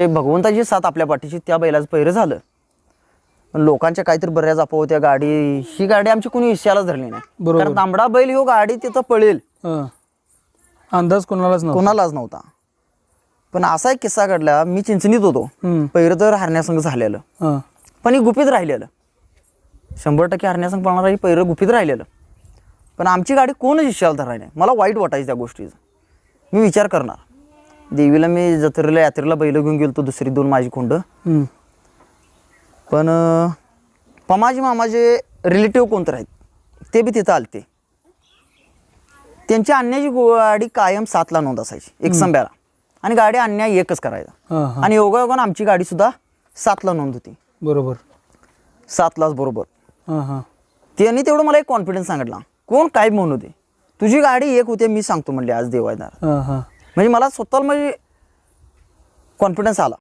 जे भगवंताची साथ आपल्या पाठीची त्या बैलाचं पहिरं झालं. पण लोकांच्या काहीतरी बऱ्याच अफवा होत्या गाडी ही गाडी आमची कोणी विषयालाच धरली नाही. बरोबर. कारण तांबडा बैल ह्यो गाडी तिथं पळेल. हं. अंदाज कोणालाच नव्हता. कोणालाच नव्हता. पण असा एक किस्सा घडला मी चिंचणीत होतो. हं. पहिरं तर हरण्यासंग झालेलं. हं. पण ही गुपित राहिलेलं. शंभर टक्के हरण्यासंग पळणारा ही पहिरं गुपित राहिलेलं. पण आमची गाडी कोणच विषयाला धरायला नाही. मला वाईट वाटायचं त्या गोष्टीचं. मी विचार करणार. देवीला मी जत्रेला यात्रेला बैल घेऊन गेलो दुसरी दोन माझी खोंड. पण पमाजी मामाचे रिलेटिव्ह कोणतं आहेत ते बी तिथं आलते. त्यांची आणण्याची गाडी कायम सातला नोंद असायची एक संब्याला आणि गाडी आणण्या एकच करायचा. आणि योगायोगानं आमची गाडी सुद्धा सातला नोंद होती. बरोबर. सातलाच बरोबर. त्यांनी तेवढं मला एक कॉन्फिडन्स सांगितला. कोण काय म्हणू दे? तुझी गाडी एक होते मी सांगतो म्हणले आज देवायदार म्हणजे मला स्वतःला म्हणजे कॉन्फिडन्स आला.